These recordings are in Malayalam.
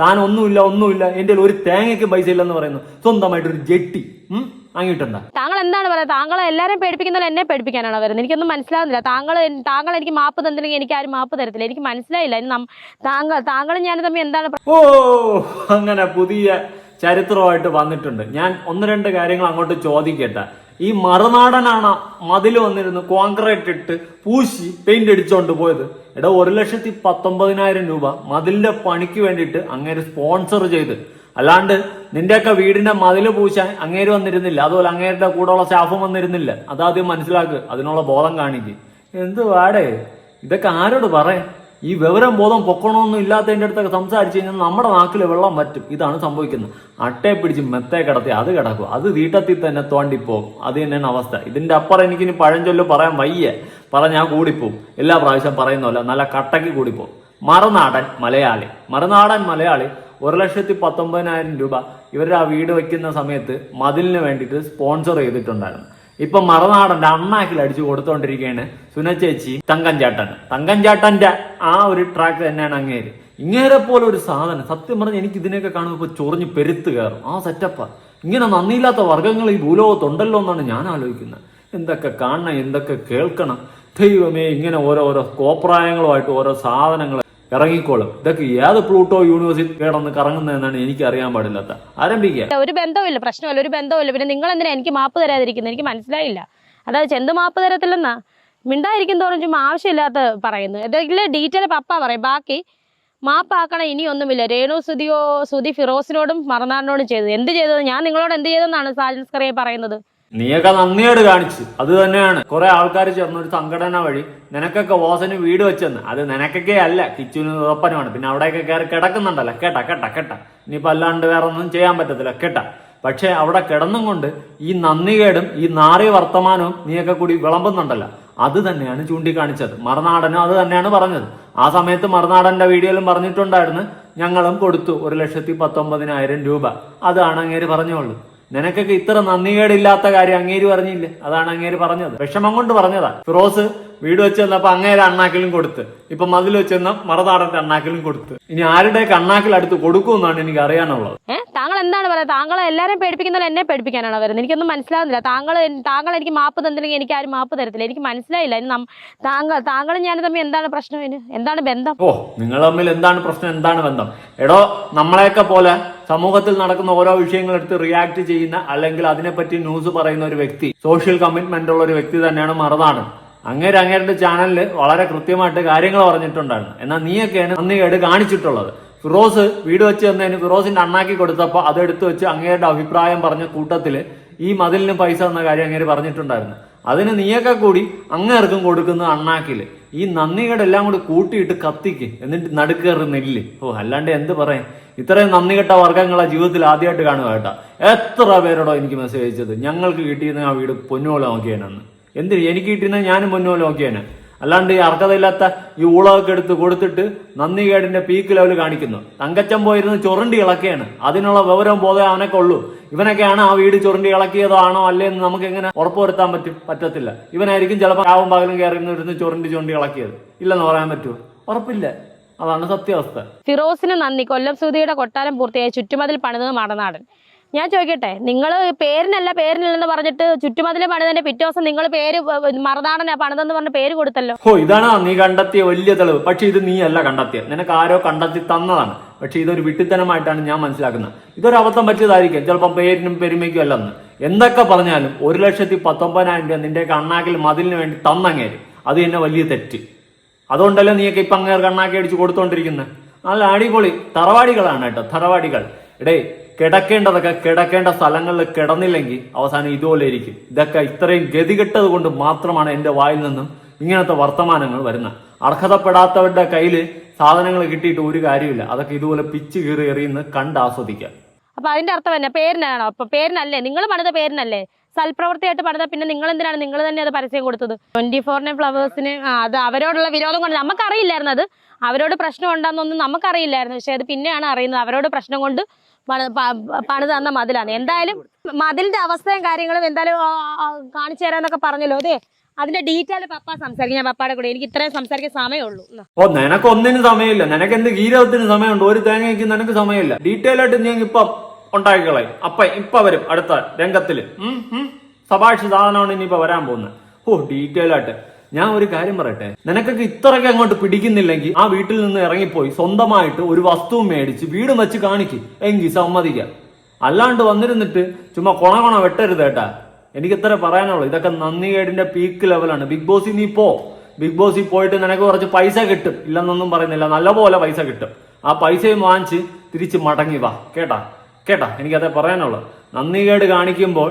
താൻ ഒന്നുമില്ല. ഒന്നുമില്ല എന്റെ ഒരു തേങ്ങയ്ക്ക് പൈസ ഇല്ലെന്ന് പറയുന്നു. സ്വന്തമായിട്ട് ഒരു ജെട്ടി. വാങ്ങിയിട്ടുണ്ടാ താങ്കൾ എന്താണ് പറയുന്നത് താങ്കൾ എല്ലാവരും പേടിപ്പിക്കുന്ന പോലെ എന്നെ പേടിപ്പിക്കാനാണ് വരുന്നത്? എനിക്കൊന്നും മനസ്സിലാവുന്നില്ല. താങ്കൾ താങ്കൾ എനിക്ക് മാപ്പ് തന്നില്ലെങ്കിൽ എനിക്ക് ആരും മാപ്പ് തരത്തില്ല. എനിക്ക് മനസ്സിലായില്ല. താങ്കൾ താങ്കളും ഞാൻ തമ്മിൽ എന്താണ് ഓ അങ്ങനെ പുതിയ ചരിത്രമായിട്ട് വന്നിട്ടുണ്ട്. ഞാൻ ഒന്ന് രണ്ട് കാര്യങ്ങൾ അങ്ങോട്ട് ചോദിക്കട്ടെ. ഈ മറുനാടനാണ് മതിൽ വന്നിരുന്ന് കോൺക്രീറ്റ് ഇട്ട് പൂശി പെയിന്റ് അടിച്ചോണ്ട് പോയത്. എടാ ഒരു ലക്ഷത്തി പത്തൊമ്പതിനായിരം രൂപ മതിലിന്റെ പണിക്ക് വേണ്ടിയിട്ട് അങ്ങേര് സ്പോൺസർ ചെയ്ത്. അല്ലാണ്ട് നിന്റെയൊക്കെ വീടിന്റെ മതിൽ പൂശാൻ അങ്ങേര് വന്നിരുന്നില്ല. അതുപോലെ അങ്ങേരുടെ കൂടെയുള്ള സ്റ്റാഫും വന്നിരുന്നില്ല. അതാദ്യം മനസ്സിലാക്ക് അതിനുള്ള ബോധം കാണിക്ക്. എന്ത് വാടേ ഇതൊക്കെ ആരോട് പറയാൻ ഈ വിവരം ബോധം പൊക്കണമൊന്നും ഇല്ലാത്തതിന്റെ അടുത്തൊക്കെ സംസാരിച്ചു കഴിഞ്ഞാൽ നമ്മുടെ നാക്കിൽ വെള്ളം പറ്റും ഇതാണ് സംഭവിക്കുന്നത്. അട്ടയെ പിടിച്ച് മെത്തേ കിടത്തി അത് കിടക്കും. അത് തീട്ടത്തിൽ തന്നെ തോണ്ടിപ്പോകും. അത് തന്നെയാണ് അവസ്ഥ. ഇതിന്റെ അപ്പുറം എനിക്കിനി പഴഞ്ചൊല്ല് പറയാൻ വയ്യ. പറഞ്ഞാൽ കൂടിപ്പോവും. എല്ലാ പ്രാവശ്യം പറയുന്നല്ല നല്ല കട്ടയ്ക്ക് കൂടിപ്പോവും. മറുനാടൻ മലയാളി. മറുനാടൻ മലയാളി ഒരു ലക്ഷത്തി പത്തൊമ്പതിനായിരം രൂപ ഇവരുടെ ആ വീട് വയ്ക്കുന്ന സമയത്ത് മതിലിന് വേണ്ടിയിട്ട് സ്പോൺസർ ചെയ്തിട്ടുണ്ടായിരുന്നു. ഇപ്പൊ മറനാടന്റെ അണ്ണാക്കിൽ അടിച്ചു കൊടുത്തോണ്ടിരിക്കുകയാണ് സുനച്ചേച്ചി തങ്കഞ്ചാട്ടൻ തങ്കഞ്ചാട്ടന്റെ ആ ഒരു ട്രാക്ക് തന്നെയാണ് അങ്ങേര്. ഇങ്ങേരെ പോലെ ഒരു സാധനം. സത്യം പറഞ്ഞ് എനിക്ക് ഇതിനെയൊക്കെ കാണുമ്പോൾ ചൊറിഞ്ഞ് പെരുത്ത് കയറും. ആ സെറ്റപ്പാ ഇങ്ങനെ നന്ദിയില്ലാത്ത വർഗങ്ങൾ ഈ ഭൂലോകത്തുണ്ടല്ലോ എന്നാണ് ഞാൻ ആലോചിക്കുന്നത്. എന്തൊക്കെ കാണണം എന്തൊക്കെ കേൾക്കണം. ദൈവമേ ഇങ്ങനെ ഓരോരോ കോപ്രായങ്ങളുമായിട്ട് ഓരോ സാധനങ്ങൾ ഇറങ്ങിക്കോളും. ഇതൊക്കെ ഏത് പ്ലൂട്ടോ യൂണിവേഴ്സിറ്റി കിടന്ന് കറങ്ങുന്നതെന്നാണ് എനിക്ക് അറിയാൻ പാടില്ലാത്ത. ആരംഭിക്കുക. ഒരു ബന്ധമില്ല പ്രശ്നമില്ല ഒരു ബന്ധമില്ല പിന്നെ നിങ്ങൾ എന്തിനാ എനിക്ക് മാപ്പ് തരാതിരിക്കുന്നത് എനിക്ക് മനസ്സിലായില്ല. അതായത് ചെന്ത് മാപ്പ് തരത്തില്ലെന്നാ? മിണ്ടായിരിക്കും തോറും ചുമ്മാ ആവശ്യമില്ലാത്ത പറയുന്നു. എന്തെങ്കിലും ഡീറ്റെയിൽ പപ്പ പറയും. ബാക്കി മാപ്പാക്കണം ഇനിയൊന്നുമില്ല. രേണു സുതിയോ സുതി ഫിറോസിനോടും മറന്നാടിനോടും ചെയ്തു എന്ത് ചെയ്തത്? ഞാൻ നിങ്ങളോട് എന്ത് ചെയ്തെന്നാണ് സാലിസ്കറിയെ പറയുന്നത്? നീയൊക്കെ നന്ദിയോട് കാണിച്ചു. അത് തന്നെയാണ്. കുറെ ആൾക്കാർ ചേർന്ന് ഒരു സംഘടന വഴി നിനക്കൊക്കെ ഓസന് വീട് വെച്ചെന്ന്. അത് നിനക്കൊക്കെ അല്ല കിച്ചുവിന് ഉറപ്പനുമാണ്. പിന്നെ അവിടെയൊക്കെ കയറി കിടക്കുന്നുണ്ടല്ലോ. കേട്ടാ കേട്ടാ കേട്ടാ. ഇനിയിപ്പോ അല്ലാണ്ട് വേറെ ഒന്നും ചെയ്യാൻ പറ്റത്തില്ല. കേട്ടാ. പക്ഷെ അവിടെ കിടന്നും കൊണ്ട് ഈ നന്ദികേടും ഈ നാറിയ വർത്തമാനവും നീയൊക്കെ കൂടി വിളമ്പുന്നുണ്ടല്ലോ. അത് തന്നെയാണ് ചൂണ്ടിക്കാണിച്ചത്. മറുനാടനും അത് തന്നെയാണ് പറഞ്ഞത്. ആ സമയത്ത് മറുനാടന്റെ വീഡിയോയിലും പറഞ്ഞിട്ടുണ്ടായിരുന്നു ഞങ്ങളും കൊടുത്തു ഒരു ലക്ഷത്തി പത്തൊമ്പതിനായിരം രൂപ. അതാണ് അങ്ങേര് പറഞ്ഞോളൂ നിനക്കൊക്കെ ഇത്ര നന്ദികേടില്ലാത്ത കാര്യം അങ്ങേര് പറഞ്ഞില്ലേ? അതാണ് അങ്ങേര് പറഞ്ഞത്. വിഷമം കൊണ്ട് പറഞ്ഞതാ. ഫിറോസ് വീട് വെച്ച് വന്നപ്പോ അങ്ങേരെ അണ്ണാക്കിലും കൊടുത്ത്. ഇപ്പൊ മതിൽ വെച്ച് മറതാടന്റെ അണ്ണാക്കിലും കൊടുത്ത്. ഇനി ആരുടെ അണ്ണാക്കിൽ അടുത്ത് കൊടുക്കുമെന്നാണ് എനിക്ക് അറിയാനുള്ളത്. താങ്കൾ എന്താണ് പറയുന്നത്? താങ്കൾ എല്ലാവരും പേടിപ്പിക്കുന്ന എന്നെ പേടിപ്പിക്കാനാണ് വരുന്നത്? എനിക്കൊന്നും മനസ്സിലാവുന്നില്ല. താങ്കൾ താങ്കൾ എനിക്ക് മാപ്പ് തന്നില്ലെങ്കിൽ എനിക്ക് ആരും മാപ്പ് തരത്തില്ല. എനിക്ക് മനസ്സിലായില്ല. താങ്കൾ താങ്കളും ഞാനും തമ്മിൽ എന്താണ് പ്രശ്നം? എന്താണ് ബന്ധം? ഓ നിങ്ങൾ തമ്മിൽ എന്താണ് പ്രശ്നം? എന്താണ് ബന്ധം? എടോ നമ്മളെയൊക്കെ പോലെ സമൂഹത്തിൽ നടക്കുന്ന ഓരോ വിഷയങ്ങൾ എടുത്ത് റിയാക്ട് ചെയ്യുന്ന അല്ലെങ്കിൽ അതിനെപ്പറ്റി ന്യൂസ് പറയുന്ന ഒരു വ്യക്തി സോഷ്യൽ കമ്മിറ്റ്മെന്റ് ഉള്ള ഒരു വ്യക്തി തന്നെയാണ് മറുതാണ് അങ്ങേര് അങ്ങേരുടെ ചാനലിൽ വളരെ കൃത്യമായിട്ട് കാര്യങ്ങൾ പറഞ്ഞിട്ടുണ്ടായിരുന്നു. എന്നാൽ നീയൊക്കെയാണ് നന്ദി കേട് കാണിച്ചിട്ടുള്ളത്. ഫിറോസ് വീട് വെച്ച് തന്നതിന് ഫിറോസിന്റെ അണ്ണാക്കി കൊടുത്തപ്പോൾ അതെടുത്ത് വെച്ച് അങ്ങേരുടെ അഭിപ്രായം പറഞ്ഞ കൂട്ടത്തിൽ ഈ മതിലിന് പൈസ എന്ന കാര്യം അങ്ങേര് പറഞ്ഞിട്ടുണ്ടായിരുന്നു. അതിന് നീയൊക്കെ കൂടി അങ്ങേർക്കും കൊടുക്കുന്ന അണ്ണാക്കിൽ. ഈ നന്ദികേടെല്ലാം കൂടി കൂട്ടിയിട്ട് കത്തിക്ക്. എന്നിട്ട് നടുക്കേറി നെല്ല്. ഓ അല്ലാണ്ട് എന്ത് പറയാൻ? ഇത്രയും നന്ദി കെട്ട വർഗങ്ങളെ ജീവിതത്തിൽ ആദ്യമായിട്ട് കാണുക കേട്ടോ. എത്ര പേരോടോ എനിക്ക് മെസ്സേജ് അയച്ചത്. ഞങ്ങൾക്ക് കിട്ടിയിരുന്ന ആ വീട് പൊന്നോളം നോക്കിയാണെന്ന് എന്തിന്? എനിക്ക് കിട്ടിയിരുന്ന ഞാനും പൊന്നോളം നോക്കിയാണ് അല്ലാണ്ട് ഈ അർഹതയില്ലാത്ത ഈ ഊളമൊക്കെ എടുത്ത് കൊടുത്തിട്ട് നന്ദി കേടിന്റെ പീക്ക് ലെവൽ കാണിക്കുന്നു. തങ്കച്ചൻ പോയിരുന്ന് ചൊറണ്ടി ഇളക്കുകയാണ് അതിനുള്ള വിവരം ബോധം അവനൊക്കെ ഉള്ളൂ. ഇവനൊക്കെയാണ് ആ വീട് ചൊറണ്ടി ഇളക്കിയതോ ആണോ അല്ലേ എന്ന് നമുക്ക് എങ്ങനെ ഉറപ്പുവരുത്താൻ പറ്റും പറ്റത്തില്ല. ഇവനായിരിക്കും ചിലപ്പോൾ രാവും പകലും കയറി ഇരുന്ന് ചൊറണ്ടി ചൊണ്ടി ഇളക്കിയത്. ഇല്ലെന്ന് പറയാൻ പറ്റുമോ? ഉറപ്പില്ല. അതാണ് സത്യാവസ്ഥ. ഫിറോസിന് നന്ദി. കൊല്ലം സുധിയുടെ കൊട്ടാരം പൂർത്തിയായി ചുറ്റുമതിൽ പണിതത് മടനാടൻ ഞാൻ ചോദിക്കട്ടെ നിങ്ങൾ പേരിനല്ല പേരിനില്ലെന്ന് പറഞ്ഞിട്ട് ചുറ്റുമതിൽ പണിതന്റെ പിറ്റേ ദിവസം നിങ്ങൾ പേര് മറനാടനാ പണിതെന്ന് പറഞ്ഞ പേര് കൊടുത്തല്ലോ? ഓ ഇതാണ് നീ കണ്ടെത്തിയ വലിയ തെളിവ്. പക്ഷെ ഇത് നീ അല്ല കണ്ടെത്തിയത്. നിനക്ക് ആരോ കണ്ടെത്തി തന്നതാണ്. പക്ഷെ ഇതൊരു വിട്ടിത്തനമായിട്ടാണ് ഞാൻ മനസ്സിലാക്കുന്നത്. ഇതൊരു അബദ്ധം പറ്റിയതായിരിക്കും. ചിലപ്പം പേരിനും പെരുമയ്ക്കും അല്ലെന്ന്. എന്തൊക്കെ പറഞ്ഞാലും ഒരു ലക്ഷത്തി പത്തൊമ്പതിനായിരം രൂപ നിന്റെ കണ്ണാക്കിൽ മതിലിന് വേണ്ടി തന്നങ്ങേര്. അത് തന്നെ വലിയ തെറ്റ്. അതുകൊണ്ടല്ലേ നീയൊക്കെ ഇപ്പൊ അങ്ങേർ കണ്ണാക്കി അടിച്ച് കൊടുത്തോണ്ടിരിക്കുന്നത് നല്ല അടിപൊളി തറവാടികളാണ് കേട്ടോ തറവാടികൾ. എടേ കിടക്കേണ്ടതൊക്കെ കിടക്കേണ്ട സ്ഥലങ്ങളിൽ കിടന്നില്ലെങ്കിൽ അവസാനം ഇതുപോലെ ഇരിക്കും. ഇതൊക്കെ ഇത്രയും ഗതികെട്ടത് കൊണ്ട് മാത്രമാണ് എന്റെ വായിൽ നിന്നും ഇങ്ങനത്തെ വർത്തമാനങ്ങൾ വരുന്നത് അർഹതപ്പെടാത്തവരുടെ കയ്യിൽ സാധനങ്ങൾ കിട്ടിയിട്ട് ഒരു കാര്യമില്ല അതൊക്കെ ഇതുപോലെ പിച്ച് കീറി എറിയുന്ന കണ്ട് ആസ്വദിക്കാം. അപ്പൊ അതിന്റെ അർത്ഥം തന്നെ പേരിനാണോ? അപ്പൊ പേരിനല്ലേ? നിങ്ങൾ പണിത പേരിനല്ലേ? സൽപ്രവൃത്തിയായിട്ട് പണിത പിന്നെ നിങ്ങൾ എന്തിനാണ് നിങ്ങൾ തന്നെ അത് പരസ്യം കൊടുത്തത്? ട്വന്റി ഫോറിനെ ഫ്ലവേഴ്സിന് അത് അവരോടുള്ള വിരോധം കൊണ്ട് നമുക്കറിയില്ലായിരുന്നു അത്. അവരോട് പ്രശ്നം ഉണ്ടാകുന്നൊന്നും നമുക്കറിയില്ലായിരുന്നു. പക്ഷെ അത് പിന്നെയാണ് അറിയുന്നത്. അവരോട് പ്രശ്നം കൊണ്ട് പണി തന്ന മതിലാണ്. എന്തായാലും മതിലിന്റെ അവസ്ഥയും കാര്യങ്ങളും എന്തായാലും കാണിച്ചു തരാന്നൊക്കെ പറഞ്ഞല്ലോ. അതെ അതിന്റെ ഡീറ്റെയിൽ പപ്പ സംസാരിക്കും. ഞാൻ പപ്പയുടെ കൂടെ. എനിക്ക് ഇത്രയും സംസാരിക്കാൻ സമയമുള്ളൂ. ഓ നിനക്ക് ഒന്നിനും സമയമില്ല. നിനക്ക് എന്ത് ഗീരവത്തിന് സമയമുണ്ട്? ഒരു തേങ്ങയ്ക്ക് നിനക്ക് സമയമില്ല. ഡീറ്റെയിൽ ആയിട്ട് ഞാൻ ഇപ്പൊ ഉണ്ടാക്കിക്കളെ അപ്പ ഇപ്പൊ വരും അടുത്ത രംഗത്തിൽ. സഭാഷ് സാധനമാണ് ഇനിയിപ്പോ വരാൻ പോകുന്നത്. ഓ ഡീറ്റെയിൽ ആയിട്ട്. ഞാൻ ഒരു കാര്യം പറയട്ടെ. നിനക്കൊക്കെ ഇത്രയൊക്കെ അങ്ങോട്ട് പിടിക്കുന്നില്ലെങ്കിൽ ആ വീട്ടിൽ നിന്ന് ഇറങ്ങിപ്പോയി സ്വന്തമായിട്ട് ഒരു വസ്തുവും മേടിച്ച് വീട് വെച്ച് കാണിക്ക്. എങ്കി സമ്മതിക്കാം. അല്ലാണ്ട് വന്നിരുന്നിട്ട് ചുമ്മാ കൊണ കൊണ വെട്ടരുത് കേട്ടാ. എനിക്ക് ഇത്ര പറയാനുള്ളൂ. ഇതൊക്കെ നന്ദികേടിന്റെ പീക്ക് ലെവലാണ് ബിഗ് ബോസിൽ നീ പോ. ബിഗ് ബോസിൽ പോയിട്ട് നിനക്ക് കുറച്ച് പൈസ കിട്ടും. ഇല്ലെന്നൊന്നും പറയുന്നില്ല. നല്ലപോലെ പൈസ കിട്ടും. ആ പൈസയും വാങ്ങിച്ച് തിരിച്ച് മടങ്ങി വാ. കേട്ടാ? കേട്ടാ എനിക്കതേ നന്ദി കേട് കാണിക്കുമ്പോൾ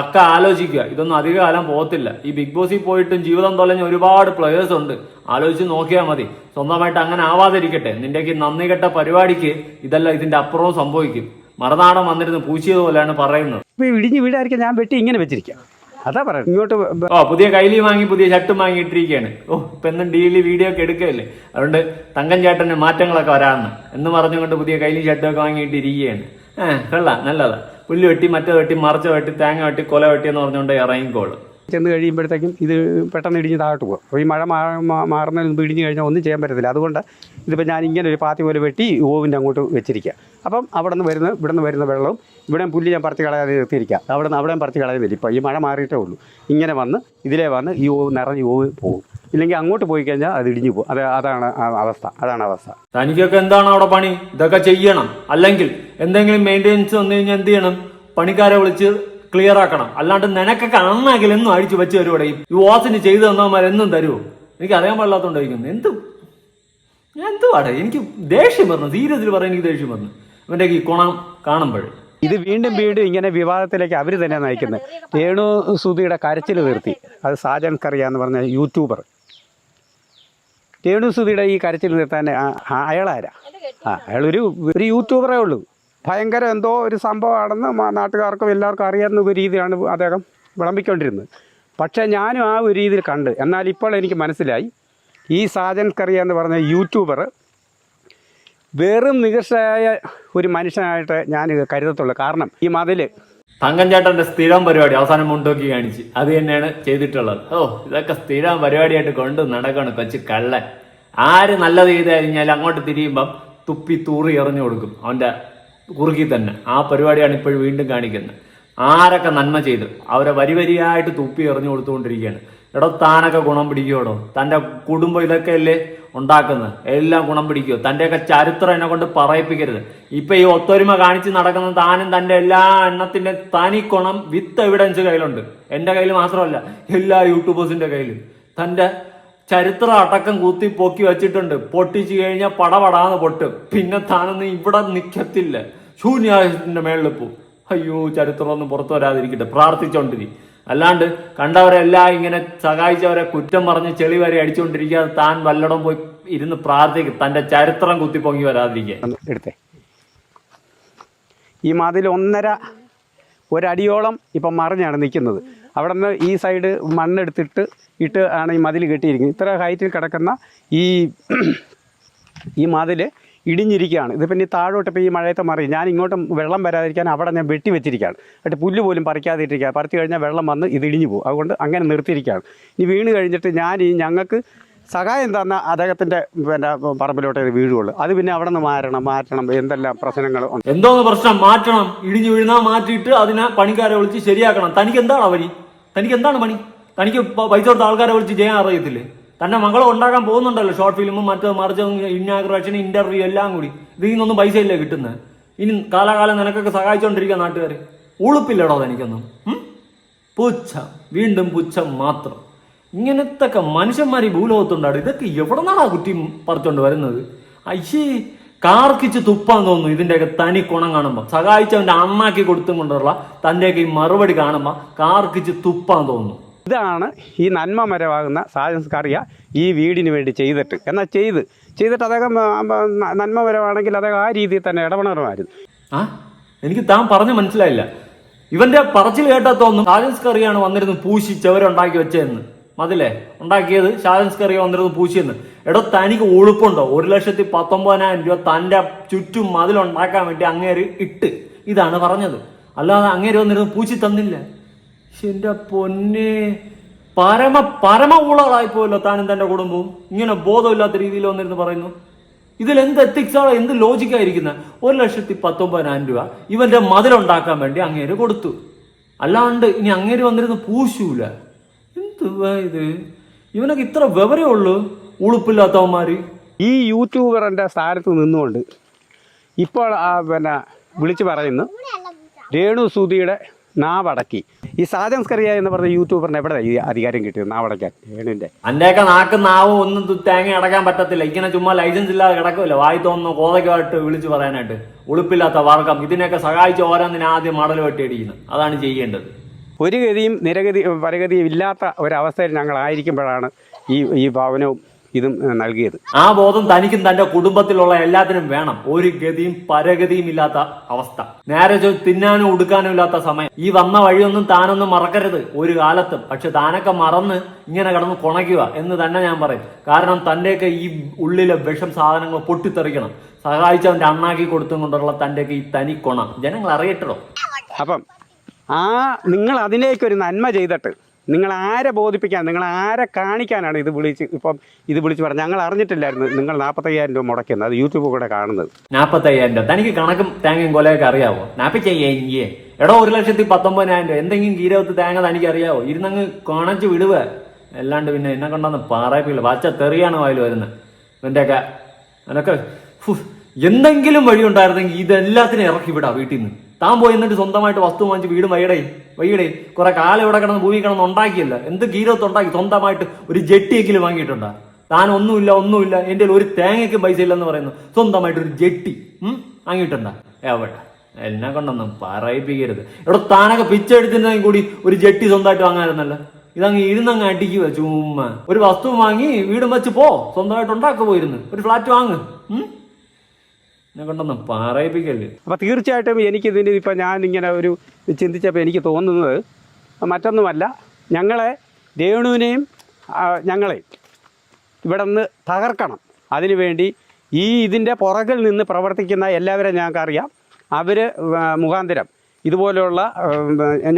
ഒക്കെ ആലോചിക്കുക. ഇതൊന്നും അധിക കാലം പോകത്തില്ല. ഈ ബിഗ് ബോസിൽ പോയിട്ടും ജീവിതം തൊലഞ്ഞ ഒരുപാട് പ്ലേയേഴ്സ് ഉണ്ട്. ആലോചിച്ച് നോക്കിയാൽ മതി. സ്വന്തമായിട്ട് അങ്ങനെ ആവാതിരിക്കട്ടെ. നിന്റെക്ക് നന്ദി കെട്ട പരിപാടിക്ക് ഇതെല്ലാം ഇതിന്റെ അപ്പുറവും സംഭവിക്കും. മറുനാടൻ വന്നിരുന്ന് പറയുന്നത്. ഇപ്പൊ ഇടിഞ്ഞ് വീടായിരിക്കും ഞാൻ വെട്ടി ഇങ്ങനെ വെച്ചിരിക്കാം. അതാ പറയുന്നത്. ഇങ്ങോട്ട് ഓ പുതിയ കൈലി വാങ്ങി പുതിയ ഷർട്ടും വാങ്ങി ഇട്ടിരിക്കുകയാണ് ഓ ഇപ്പൊ എന്നും ഡെയിലി വീഡിയോ ഒക്കെ എടുക്കുകയല്ലേ? അതുകൊണ്ട് തങ്കൻ ചേട്ടന് മാറ്റങ്ങളൊക്കെ വരാമെന്ന്. എന്ന് പറഞ്ഞുകൊണ്ട് പുതിയ കൈലി ഷർട്ടൊക്കെ വാങ്ങിയിട്ടിരിക്കുകയാണ്. ഏഹ് കൊള്ളാം നല്ലതാ. പുല്ല് വെട്ടി മറ്റേ വെട്ടി മറച്ച വെട്ടി തേങ്ങ വെട്ടി കൊല വെട്ടി എന്ന് പറഞ്ഞുകൊണ്ട് ഇറങ്ങിക്കോളും ചെന്ന് കഴിയുമ്പോഴത്തേക്കും ഇത് പെട്ടെന്ന് ഇടിഞ്ഞ് താഴോട്ട് പോകും. അപ്പോൾ ഈ മഴ മാറുന്നതിന് മുമ്പ് ഇടിഞ്ഞ് കഴിഞ്ഞാൽ ഒന്നും ചെയ്യാൻ പറ്റത്തില്ല. അതുകൊണ്ട് ഇതിപ്പോൾ ഞാൻ ഇങ്ങനെ ഒരു പാത്തി പോലെ വെട്ടി ഓവിന്റെ അങ്ങോട്ട് വെച്ചിരിക്കുക. അപ്പം അവിടെ നിന്ന് വരുന്ന ഇവിടെ നിന്ന് വരുന്ന വെള്ളവും ഇവിടെ പുല്ല് ഞാൻ പറിച്ച് കളയാതെ നിർത്തിയിരിക്കുക. അവിടെ നിന്ന് അവിടെയും കളയാതെ കളയുന്നില്ല ഇപ്പോൾ ഈ മഴ മാറിയിട്ടേ ഉള്ളൂ. ഇങ്ങനെ വന്ന് ഇതിലേ വന്ന് ഈ ഓവ് നിറഞ്ഞ് ഓവ് പോകും. ഇല്ലെങ്കിൽ അങ്ങോട്ട് പോയി കഴിഞ്ഞാൽ അത് ഇടിഞ്ഞു പോകും. അത് അതാണ് അവസ്ഥ. അതാണ് അവസ്ഥ. തനിക്കൊക്കെ എന്താണ് അവിടെ പണി? ഇതൊക്കെ ചെയ്യണം. അല്ലെങ്കിൽ എന്തെങ്കിലും മെയിന്റെനൻസ് വന്നു കഴിഞ്ഞാൽ എന്ത് ചെയ്യണം? പണിക്കാരെ വിളിച്ച് ക്ലിയർ ആക്കണം. അല്ലാണ്ട് നിനക്കൊക്കെ അന്നാകിൽ എന്നും അഴിച്ചു വെച്ച് തരുവടെ ഈ വാസിന് ചെയ്തു തന്നവന്മാർ എന്നും തരുമോ എനിക്ക് അറിയാൻ പാടില്ലാത്തോണ്ടായിരിക്കും എന്ത് ഞാൻ എന്തുവാടെ? എനിക്ക് ദേഷ്യം പറഞ്ഞു സീരിയസിൽ പറയാൻ എനിക്ക് ദേഷ്യം പറഞ്ഞു അവന്റെ ഈ കുണം കാണുമ്പോൾ. ഇത് വീണ്ടും വീണ്ടും ഇങ്ങനെ വിവാദത്തിലേക്ക് അവർ തന്നെ നയിക്കുന്നത് രേണു സുധിയുടെ കരച്ചിൽ നിർത്തി. അത് സാജൻ കറിയ എന്ന് പറഞ്ഞ യൂട്യൂബർ. രേണു സുധിയുടെ ഈ കരച്ചിൽ നിർത്താൻ അയാളാരാ? ആ അയാളൊരു ഒരു യൂട്യൂബറേ ഉള്ളൂ. ഭയങ്കര എന്തോ ഒരു സംഭവമാണെന്ന് നാട്ടുകാർക്കും എല്ലാവർക്കും അറിയാവുന്ന ഒരു രീതിയാണ് അദ്ദേഹം വിളമ്പിക്കൊണ്ടിരുന്നത്. പക്ഷേ ഞാനും ആ ഒരു രീതിയിൽ കണ്ട്. എന്നാൽ ഇപ്പോൾ എനിക്ക് മനസ്സിലായി. ഈ സാജൻ കറിയ എന്ന് പറഞ്ഞ യൂട്യൂബർ വെറും നികർഷയായ ഒരു മനുഷ്യനായിട്ട് ഞാൻ കരുതത്തുള്ളൂ. കാരണം ഈ മതിൽ തങ്കഞ്ചേട്ടന്റെ സ്ഥിരം പരിപാടി അവസാനം മുണ്ടോക്കി കാണിച്ച്. അത് തന്നെയാണ് ചെയ്തിട്ടുള്ളത്. ഓ ഇതൊക്കെ സ്ഥിരം പരിപാടിയായിട്ട് കൊണ്ട് നടക്കണം കൊച്ചു കള്ളൻ. ആര് നല്ലത് ചെയ്ത് കഴിഞ്ഞാൽ അങ്ങോട്ട് തിരിയുമ്പം തുപ്പി തൂറി എറിഞ്ഞു കൊടുക്കും. അവന്റെ കുറുക്കി തന്നെ ആ പരിപാടിയാണ് ഇപ്പോഴും വീണ്ടും കാണിക്കുന്നത്. ആരൊക്കെ നന്മ ചെയ്ത് അവരെ വരി വരിയായിട്ട് തുപ്പി എറിഞ്ഞു കൊടുത്തുകൊണ്ടിരിക്കുകയാണ്. എടോ താനൊക്കെ ഗുണം പിടിക്കുമോടോ തന്റെ കുടുംബം ഇതൊക്കെ അല്ലേ ഉണ്ടാക്കുന്നത്? എല്ലാം ഗുണം പിടിക്കുമോ തന്റെയൊക്കെ ചരിത്രം എന്നെ കൊണ്ട് പറയിപ്പിക്കരുത്. ഇപ്പം ഈ ഒത്തൊരുമ കാണിച്ച് നടക്കുന്ന താനും തന്റെ എല്ലാ എണ്ണത്തിന്റെ തനി ഗുണം വിത്ത് എവിഡൻസ് കയ്യിലുണ്ട്. എന്റെ കയ്യിൽ മാത്രമല്ല എല്ലാ യൂട്യൂബേഴ്സിന്റെ കയ്യിലും. തന്റെ ചരിത്രം അടക്കം കൂത്തി പൊക്കി വെച്ചിട്ടുണ്ട്. പൊട്ടിച്ചു കഴിഞ്ഞാൽ പടപടാന്ന് പൊട്ടും. പിന്നെ താനൊന്നും ഇവിടെ നിക്കത്തില്ല. ശൂന്യാസത്തിന്റെ മേളിൽ പോവും അയ്യോ ചരിത്രമൊന്നും പുറത്തു വരാതിരിക്കട്ടെ. പ്രാർത്ഥിച്ചോണ്ടിരി അല്ലാണ്ട് കണ്ടവരെല്ലാം ഇങ്ങനെ സഹായിച്ചവരെ കുറ്റം പറഞ്ഞ് ചെളി വരെ അടിച്ചുകൊണ്ടിരിക്കാതെ താൻ വല്ലടം പോയി ഇരുന്ന് പ്രാർത്ഥിക്കും. തന്റെ ചരിത്രം കുത്തി പൊങ്ങി വരാതിരിക്കാൻ ഒന്ന് എടുത്തേ. ഈ മതിൽ ഒന്നര ഒരടിയോളം ഇപ്പം മറിഞ്ഞാണ് നിൽക്കുന്നത്. അവിടെ നിന്ന് ഈ സൈഡ് മണ്ണെടുത്തിട്ട് ഇട്ട് ആണ് ഈ മതിൽ കെട്ടിയിരിക്കുന്നത്. ഇത്ര ഹൈറ്റിൽ കിടക്കുന്ന ഈ ഈ മതിൽ ഇടിഞ്ഞിരിക്കുകയാണ്. ഇതിപ്പോൾ ഇനി താഴോട്ട് ഇപ്പോൾ ഈ മഴയത്തെ മറി ഞാൻ ഇങ്ങോട്ടും വെള്ളം വരാതിരിക്കാൻ അവിടെ ഞാൻ വെട്ടി വെച്ചിരിക്കുകയാണ്. എന്നിട്ട് പുല്ല് പോലും പറിക്കാതിരിക്കുക പറിച്ചു കഴിഞ്ഞാൽ വെള്ളം വന്ന് ഇത് ഇടിഞ്ഞു പോകും. അതുകൊണ്ട് അങ്ങനെ നിർത്തിയിരിക്കുകയാണ്. ഇനി വീണ് കഴിഞ്ഞിട്ട് ഞാൻ ഈ ഞങ്ങൾക്ക് സഹായം തന്ന അദ്ദേഹത്തിന്റെ പിന്നെ പറമ്പിലോട്ടേ വീഴുകയുള്ളൂ അത് പിന്നെ അവിടെ നിന്ന് മാറണം മാറ്റണം. എന്തെല്ലാം പ്രശ്നങ്ങൾ എന്തോ പ്രശ്നം? മാറ്റണം. ഇടിഞ്ഞു വീഴുന്ന മാറ്റിയിട്ട് അതിനെ പണിക്കാരെ വിളിച്ച് ശരിയാക്കണം. തനിക്ക് എന്താണ് അവരി? തനിക്ക് എന്താണ് പണി? തനിക്ക് പൈസ കൊടുത്ത ആൾക്കാരെ വിളിച്ച് ചെയ്യാൻ അറിയത്തില്ലേ? തന്റെ മകളെ ഉണ്ടാക്കാൻ പോകുന്നുണ്ടല്ലോ. ഷോർട്ട് ഫിലിമും മറ്റേ മറിച്ചും ഇന്നാഗ്രേഷൻ ഇന്റർവ്യൂ എല്ലാം കൂടി. ഇതിൽ നിന്നൊന്നും പൈസ ഇല്ല കിട്ടുന്നത്? ഇനി കാലാകാലം നിനക്കൊക്കെ സഹായിച്ചുകൊണ്ടിരിക്കുക നാട്ടുകാർ ഉളുപ്പില്ലടോ തനിക്കൊന്നും പുച്ഛ. വീണ്ടും പുച്ഛം മാത്രം. ഇങ്ങനത്തെ മനുഷ്യന്മാർ ഈ ഇതൊക്കെ എവിടെ നിന്നാണ് കുറ്റി പറിച്ചോണ്ട് വരുന്നത്? അയ്യേ കാർക്കിച്ച് തുപ്പാൻ തോന്നുന്നു ഇതിന്റെയൊക്കെ തനി ഗുണം കാണുമ്പോൾ സഹായിച്ചവന്റെ അണ്ണാക്കി കൊടുത്തും കൊണ്ടുള്ള തന്റെയൊക്കെ ഈ മറുപടി കാണുമ്പോൾ കാർക്കിച്ച് തുപ്പാൻ തോന്നുന്നു. ഇതാണ് ഈ നന്മ മരമാകുന്ന സാജൻസ്കാറിയ ഈ വീടിന് വേണ്ടി ചെയ്തിട്ട്. എന്നാൽ ചെയ്ത്? ചെയ്തിട്ട് അദ്ദേഹം നന്മ മരമാണെങ്കിൽ അദ്ദേഹം ആ രീതിയിൽ തന്നെ ഇടപെടണമായിരുന്നു. ആ എനിക്ക് താൻ പറഞ്ഞു മനസ്സിലായില്ല. ഇവന്റെ പറച്ചിൽ കേട്ടാ തോന്നും ഷാജൻസ് കറിയാണ് വന്നിരുന്ന് പൂശി ചവരുണ്ടാക്കി വെച്ചതെന്ന്. മതിലേ? ഉണ്ടാക്കിയത് ഷാജൻസ് കറിയ വന്നിരുന്ന് പൂശിയെന്ന്. എടോ തനിക്ക് ഉളുപ്പുണ്ടോ? ഒരു ലക്ഷത്തി പത്തൊമ്പതിനായിരം രൂപ തന്റെ ചുറ്റും മതിലുണ്ടാക്കാൻ വേണ്ടി അങ്ങേര് ഇട്ട്. ഇതാണ് പറഞ്ഞത്. അല്ലാതെ അങ്ങേര് വന്നിരുന്നു പൂശി തന്നില്ല. എന്റെ പൊന്നെ. പരമ പരമ ഊളകളായി പോയല്ലോ താനും തന്റെ കുടുംബവും. ഇങ്ങനെ ബോധമില്ലാത്ത രീതിയിൽ വന്നിരുന്ന് പറയുന്നു. ഇതിൽ എന്ത് എത്തിക്സാണോ എന്ത് ലോജിക്കായിരിക്കുന്നത് ഒരു ലക്ഷത്തി പത്തൊമ്പതിനായിരം രൂപ ഇവന്റെ മതിലുണ്ടാക്കാൻ വേണ്ടി അങ്ങേര് കൊടുത്തു. അല്ലാണ്ട് ഇനി അങ്ങേര് വന്നിരുന്ന് പൂശൂല. എന്തുവാ ഇത്? ഇവനൊക്കെ ഇത്ര വിവരേ ഉള്ളൂ ഉളുപ്പില്ലാത്തവന്മാര്. ഈ യൂട്യൂബറിന്റെ സ്ഥാനത്ത് നിന്നുകൊണ്ട് ഇപ്പോൾ ആ പിന്നെ വിളിച്ചു പറയുന്നു. രേണു സുധിയുടെ നാവടക്കി. ഈ സാജൻസ്കറിയ എന്ന് പറഞ്ഞ യൂട്യൂബറിന് എവിടെ ഈ അധികാരം കിട്ടിയത്? നാവടക്കാൻ വേണുവിന്റെ അന്റെയൊക്കെ നാക്കും നാവും ഒന്നും തേങ്ങ അടക്കാൻ പറ്റത്തില്ല. ഇങ്ങനെ ചുമ്മാ ലൈസൻസ് ഇല്ലാതെ കിടക്കുമല്ലോ വായി തോന്നുന്നു കോതയ്ക്കുമായിട്ട് വിളിച്ചു പറയാനായിട്ട്. ഉളുപ്പില്ലാത്ത വർഗം ഇതിനെയൊക്കെ സഹായിച്ച് ഓരോന്നിനെ ആദ്യം മടൽ വെട്ടിയടിക്കുന്നത് അതാണ് ചെയ്യേണ്ടത്. ഒരു ഗതിയും നിരഗതി പരഗതിയും ഇല്ലാത്ത ഒരവസ്ഥയിൽ ഞങ്ങളായിരിക്കുമ്പോഴാണ് ഈ ഈ ഭവനവും ഇതും നൽകിയത്. ആ ബോധം തനിക്കും തന്റെ കുടുംബത്തിലുള്ള എല്ലാത്തിനും വേണം. ഒരു ഗതിയും പരഗതിയും ഇല്ലാത്ത അവസ്ഥ. നേരെ തിന്നാനും ഉടുക്കാനും ഇല്ലാത്ത സമയം. ഈ വന്ന വഴിയൊന്നും താനൊന്നും മറക്കരുത്. ഒരു കാലത്തും. പക്ഷെ താനൊക്കെ മറന്ന് ഇങ്ങനെ കിടന്ന് കുണയ്ക്കുക എന്ന് തന്നെ ഞാൻ പറയും. കാരണം തന്റെയൊക്കെ ഈ ഉള്ളിലെ വിഷം സാധനങ്ങൾ പൊട്ടിത്തെറിക്കണം. സഹായിച്ചവന്റെ അണ്ണാക്കി കൊടുത്തും കൊണ്ടുള്ള തന്റെയൊക്കെ ഈ തനി കൊണ. ജനങ്ങൾ അറിയട്ടോ? അപ്പം ആ നിങ്ങൾ അതിലേക്കൊരു നന്മ ചെയ്തിട്ട് നിങ്ങൾ ആരെ ബോധിപ്പിക്കാൻ നിങ്ങൾ ആരെ കാണിക്കാനാണ് ഇത് വിളിച്ച് ഇപ്പം ഇത് വിളിച്ച് പറഞ്ഞത്. ഞങ്ങൾ അറിഞ്ഞിട്ടില്ലായിരുന്നു നിങ്ങൾ നാൽപ്പത്തയ്യായിരം രൂപ മുടക്കുന്നത് അത് യൂട്യൂബ് കൂടെ കാണുന്നത്. നാൽപ്പത്തയ്യായിരം രൂപ. തനിക്ക് കണക്കും തേങ്ങയും കൊലയൊക്കെ അറിയാവോ? നാപ്പിച്ചയ്യേ എടോ ഒരു ലക്ഷത്തി പത്തൊമ്പതിനായിരം രൂപ. എന്തെങ്കിലും കീരവത്ത് തേങ്ങ തനിക്ക് അറിയാവോ ഇരുന്നങ്ങ് കണച്ച് വിടുവ. അല്ലാണ്ട് പിന്നെ എന്നെ കൊണ്ടൊന്ന് പറയപ്പില്ല. പച്ച തെറിയാണ് വായിൽ വരുന്നത്. ഇവന്റെയൊക്കെ അതൊക്കെ എന്തെങ്കിലും വഴി ഉണ്ടായിരുന്നെങ്കിൽ ഇതെല്ലാത്തിനും ഇറക്കി വിടാം വീട്ടിൽ നിന്ന്. താൻ പോയി എന്നിട്ട് സ്വന്തമായിട്ട് വസ്തു വാങ്ങിച്ച് വീട് വൈകടേ വൈകടേ കുറെ കാലം ഇവിടെ കിടന്ന് ഭൂമി കിടന്ന് ഉണ്ടാക്കിയല്ല. എന്ത് ഗീരത്ത് ഉണ്ടാക്കി? സ്വന്തമായിട്ട് ഒരു ജെട്ടിയെങ്കിലും വാങ്ങിയിട്ടുണ്ടാ. താൻ ഒന്നുമില്ല ഒന്നുമില്ല. എന്റെ ഒരു തേങ്ങയ്ക്ക് പൈസ ഇല്ലെന്ന് പറയുന്നു. സ്വന്തമായിട്ട് ഒരു ജെട്ടി വാങ്ങിയിട്ടുണ്ടോ. എവിടെ? എന്നെ കൊണ്ടൊന്നും പറയിപ്പിക്കരുത്. ഇവിടെ താനൊക്കെ പിച്ചെടുത്തിരുന്നെങ്കിൽ കൂടി ഒരു ജെട്ടി സ്വന്തമായിട്ട് വാങ്ങാമായിരുന്നല്ലോ. ഇതങ്ങ് ഇരുന്നങ്ങ് അടിക്കുക ചുമ്മാ. ഒരു വസ്തു വാങ്ങി വീടും വെച്ച് പോ. സ്വന്തമായിട്ട് ഉണ്ടാക്കുക പോയിരുന്നു. ഒരു ഫ്ലാറ്റ് വാങ്ങ്? എന്നെ പറയിപ്പിക്കല്ലേ? അപ്പോൾ തീർച്ചയായിട്ടും എനിക്കിതിന് ഇപ്പൊ ഞാൻ ഇങ്ങനെ ഒരു ചിന്തിച്ചപ്പോൾ എനിക്ക് തോന്നുന്നത് മറ്റൊന്നുമല്ല. ഞങ്ങളെ രേണുവിനെയും ഞങ്ങളെ ഇവിടെ നിന്ന് തകർക്കണം. അതിനുവേണ്ടി ഈ ഇതിന്റെ പുറകിൽ നിന്ന് പ്രവർത്തിക്കുന്ന എല്ലാവരെയും ഞങ്ങൾക്കറിയാം. അവർ മുഖാന്തരം ഇതുപോലെയുള്ള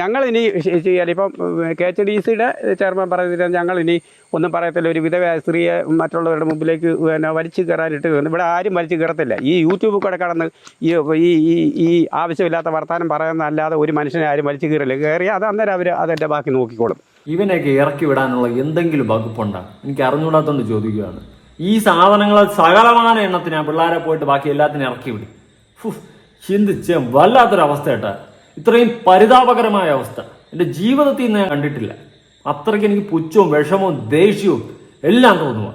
ഞങ്ങൾ ഇനി ചെയ്യാൻ ഇപ്പം കെ എച്ച് ഡി സിയുടെ ചെയർമാൻ പറഞ്ഞിട്ട് ഞങ്ങൾ ഇനി ഒന്നും പറയത്തില്ല. ഒരു വിധവ സ്ത്രീയെ മറ്റുള്ളവരുടെ മുമ്പിലേക്ക് പിന്നെ വലിച്ചു കയറാനിട്ട് ഇവിടെ ആരും വലിച്ചു കയറത്തില്ല. ഈ യൂട്യൂബിൽ കൂടെ കടന്ന് ഈ ഈ ഈ ആവശ്യമില്ലാത്ത വർത്തമാനം പറയുന്നതല്ലാതെ ഒരു മനുഷ്യനെ ആരും വലിച്ചു കയറില്ല. കയറി അത് അന്നേരം അവർ അതിന്റെ ബാക്കി നോക്കിക്കോളും. ഇവനെയൊക്കെ ഇറക്കി വിടാനുള്ള എന്തെങ്കിലും വകുപ്പുണ്ടോ എനിക്ക് അറിഞ്ഞുകൂടാത്തോണ്ട് ചോദിക്കുകയാണ്. ഈ സാധനങ്ങൾ സകലമാന എണ്ണത്തിന് ആ പിള്ളേരെ പോയിട്ട് ബാക്കി എല്ലാത്തിനും ഇറക്കി വിടും. ചിന്തിച്ച വല്ലാത്തൊരവസ്ഥ കേട്ടാ ഇത്രയും പരിതാപകരമായ അവസ്ഥ. എന്റെ ജീവിതത്തിൽ നിന്ന് ഞാൻ കണ്ടിട്ടില്ല. അത്രയ്ക്ക് എനിക്ക് പുച്ഛവും വിഷമവും ദേഷ്യവും എല്ലാം തോന്നുക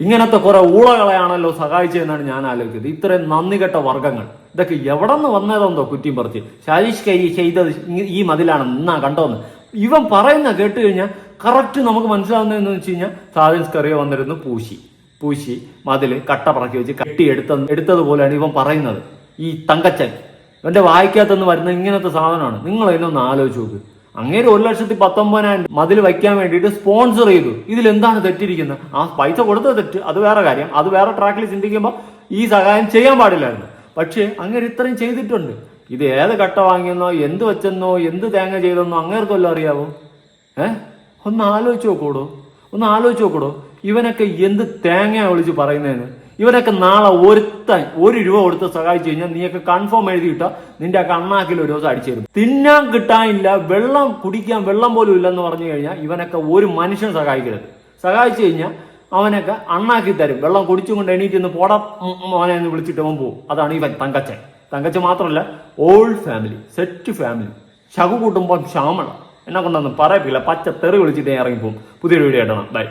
ഇങ്ങനത്തെ കുറെ ഊളകളെയാണല്ലോ സഹായിച്ചതെന്നാണ് ഞാൻ ആലോചിക്കുന്നത്. ഇത്രയും നന്ദി കെട്ട വർഗങ്ങൾ ഇതൊക്കെ എവിടെ നിന്ന് വന്നതെന്തോ കുറ്റിയും പറിച്ച് ശാരീഷ് കൈ ചെയ്തത് ഈ മതിലാണ് എന്നാ കണ്ടോന്ന് ഇവൻ പറയുന്ന കേട്ട് കഴിഞ്ഞാൽ കറക്റ്റ് നമുക്ക് മനസ്സിലാവുന്നതെന്ന് വെച്ച് കഴിഞ്ഞാൽ സാധൻസ് കറിയ വന്നിരുന്നു പൂശി. പൂശി മതിൽ കട്ട പറക്കി വെച്ച് കെട്ടി എടുത്ത എടുത്തതുപോലെയാണ് ഇവൻ പറയുന്നത്. ഈ തങ്കച്ചൻ. ഇവന്റെ വായിക്കാത്തെന്ന് വരുന്ന ഇങ്ങനത്തെ സാധനമാണ്. നിങ്ങൾ അതിനൊന്ന് ആലോചിച്ച് നോക്ക്. അങ്ങനെ ഒരു ലക്ഷത്തി പത്തൊമ്പതിനായിരം മതിൽ വയ്ക്കാൻ വേണ്ടിയിട്ട് സ്പോൺസർ ചെയ്തു. ഇതിൽ എന്താണ് തെറ്റിരിക്കുന്നത്? ആ പൈസ കൊടുത്തത് തെറ്റ്. അത് വേറെ കാര്യം. അത് വേറെ ട്രാക്കിൽ ചിന്തിക്കുമ്പോൾ ഈ സഹായം ചെയ്യാൻ പാടില്ലായിരുന്നു. പക്ഷേ അങ്ങനെ ഇത്രയും ചെയ്തിട്ടുണ്ട്. ഇത് ഏത് കട്ട വാങ്ങിയെന്നോ എന്ത് വെച്ചെന്നോ എന്ത് തേങ്ങ ചെയ്തെന്നോ അങ്ങേർക്കൊല്ലോ അറിയാവോ? ഏ? ഒന്ന് ആലോചിച്ച് നോക്കൂടോ ഒന്ന് ആലോചിച്ച് നോക്കൂടോ ഇവനൊക്കെ എന്ത് തേങ്ങ വിളിച്ച് പറയുന്നതിന് ഇവനൊക്കെ നാളെ ഒരുത്തൻ ഒരു രൂപ കൊടുത്ത് സഹായിച്ചു കഴിഞ്ഞാൽ നീയൊക്കെ കൺഫേം എഴുതിയിട്ടാ നിന്റെ ഒക്കെ അണ്ണാക്കിൽ ഒരു ദിവസം അടിച്ചു തരും തിന്നാൻ കിട്ടാനില്ല വെള്ളം കുടിക്കാൻ വെള്ളം പോലും ഇല്ലെന്ന് പറഞ്ഞു കഴിഞ്ഞാൽ ഇവനൊക്കെ ഒരു മനുഷ്യൻ സഹായിക്കരുത്. സഹായിച്ചു കഴിഞ്ഞാൽ അവനൊക്കെ അണ്ണാക്കി തരും. വെള്ളം കുടിച്ചും കൊണ്ട് എണീറ്റ് നിന്ന് പോടാ അവനെ എന്ന് വിളിച്ചിട്ട് അവൻ പോകും അതാണ് ഇവൻ തങ്കച്ചൻ. തങ്കച്ച മാത്രമല്ല old family set family Shaku കൂട്ടുമ്പോൾ ശ്യാമള. എന്നെ കൊണ്ടൊന്നും പറയപ്പില്ല. പച്ച തെറി വിളിച്ചിട്ട് ഞാൻ ഇറങ്ങിപ്പോകും പുതിയൊരു വീഡിയോ ആയിട്ടാണ് ബൈ